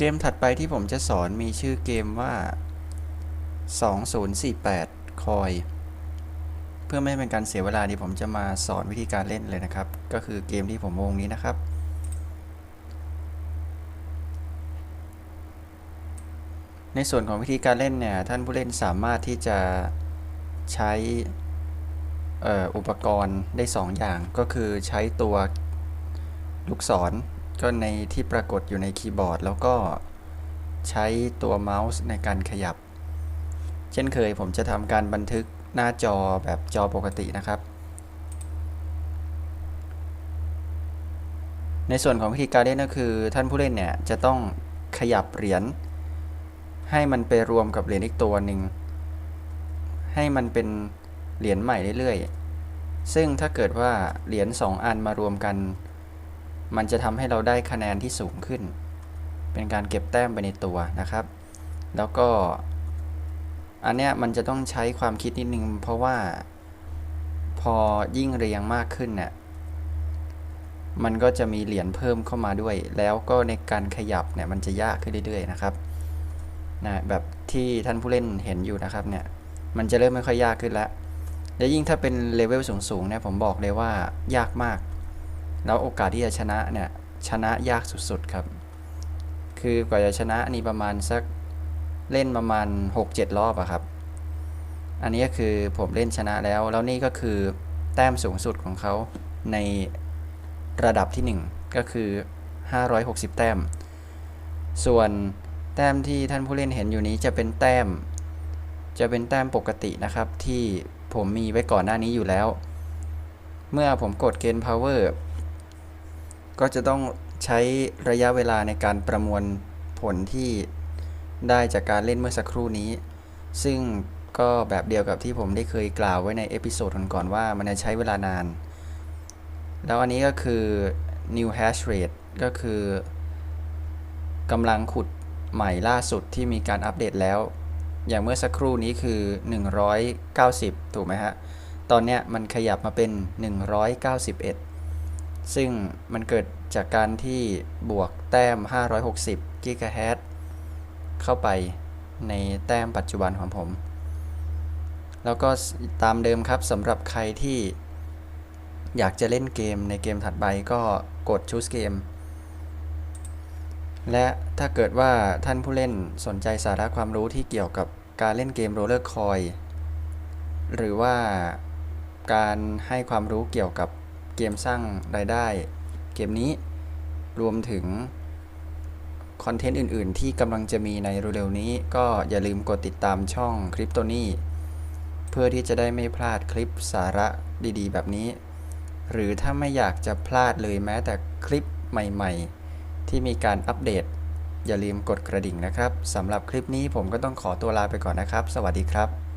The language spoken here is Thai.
เกมถัดไปที่ผมจะสอนมีชื่อเกมว่า 2048 คอย เพื่อไม่ให้เป็นการเสียเวลาดีผมจะมาสอนวิธีการเล่นเลยนะครับ ก็คือเกมที่ผมวงนี้นะครับ ในส่วนของวิธีการเล่นเนี่ย ท่านผู้เล่นสามารถที่จะใช้อ่ออุปกรณ์ได้ 2 อย่างก็คือใช้ตัวลูกศร ก็ในที่ปรากฏอยู่ในคีย์บอร์ด แล้วก็ใช้ตัวเมาส์ในการขยับ เช่นเคยผมจะทำการบันทึกหน้าจอแบบจอปกตินะครับ ในส่วนของวิธีการเล่นก็คือ ท่านผู้เล่นเนี่ยจะต้องขยับเหรียญให้มันไปรวมกับเหรียญอีกตัวหนึ่งให้มันเป็นเหรียญใหม่เรื่อยๆ ซึ่งถ้าเกิดว่าเหรียญ2อันมารวมกัน มันจะทำให้เราได้คะแนนที่สูงขึ้น เป็นการเก็บแต้มไปในตัวนะครับ แล้วก็ อันเนี้ยมันจะต้องใช้ความคิดนิดนึง เพราะว่าพอยิ่งเรียงมากขึ้นเนี่ยมันก็จะมีเหรียญเพิ่มเข้ามาด้วย แล้วก็ในการขยับเนี่ยมันจะยากขึ้นเรื่อยๆนะครับนะแบบที่ท่านผู้เล่นเห็นอยู่นะครับเนี่ยมันจะเริ่มไม่ค่อยยากขึ้นแล้วและยิ่งถ้าเป็นเลเวลสูงๆเนี่ยผมบอกเลยว่ายากมาก แล้วโอกาสที่จะชนะเนี่ยชนะยากสุดๆครับ คือกว่าจะชนะนี่ประมาณสักเล่นประมาณ 6-7 รอบอะครับ อันนี้ก็คือผมเล่นชนะแล้ว แล้วนี่ก็คือแต้มสูงสุดของเขาในระดับที่ 1 ก็คือ 560 แต้ม ส่วนแต้มที่ท่านผู้เล่นเห็นอยู่นี้จะเป็นแต้ม จะเป็นแต้มปกตินะครับ ที่ผมมีไว้ก่อนหน้านี้อยู่แล้ว เมื่อผมกดเกณฑ์ power ก็จะต้องใช้ระยะเวลาในการประมวลผลที่ได้จากการเล่นเมื่อสักครู่นี้ ซึ่งก็แบบเดียวกับที่ผมได้เคยกล่าวไว้ในเอพิโซดก่อนๆว่ามันจะใช้เวลานาน แล้วอันนี้ก็คือ new hash rate ก็คือกำลังขุดใหม่ล่าสุดที่มีการอัปเดตแล้ว อย่างเมื่อสักครู่นี้คือ 190 ถูกไหมฮะ ตอนเนี้ยมันขยับมาเป็น 191 ซึ่งมันเกิดจากการที่บวกแต้ม 560กิกะเฮิรตเข้าไปในแต้มปัจจุบันของผม แล้วก็ตามเดิมครับสำหรับใครที่อยากจะเล่นเกมในเกมถัดไปก็กด choose game และถ้าเกิดว่าท่านผู้เล่นสนใจสาระความรู้ที่เกี่ยวกับการเล่นเกมโรลเลอร์คอยหรือว่าการให้ความรู้เกี่ยวกับ เกมสร้างรายได้ เกมนี้รวมถึงคอนเทนต์อื่น ๆ ที่กำลังจะมีในเร็วๆนี้ ก็อย่าลืมกดติดตามช่องคลิปตัวนี้เพื่อที่จะได้ไม่พลาดคลิปสาระดีๆ แบบนี้ หรือถ้าไม่อยากจะพลาดเลยแม้แต่คลิปใหม่ๆ ที่มีการอัปเดต อย่าลืมกดกระดิ่งนะครับสำหรับคลิปนี้ผมก็ต้องขอตัวลาไปก่อนนะครับ สวัสดีครับ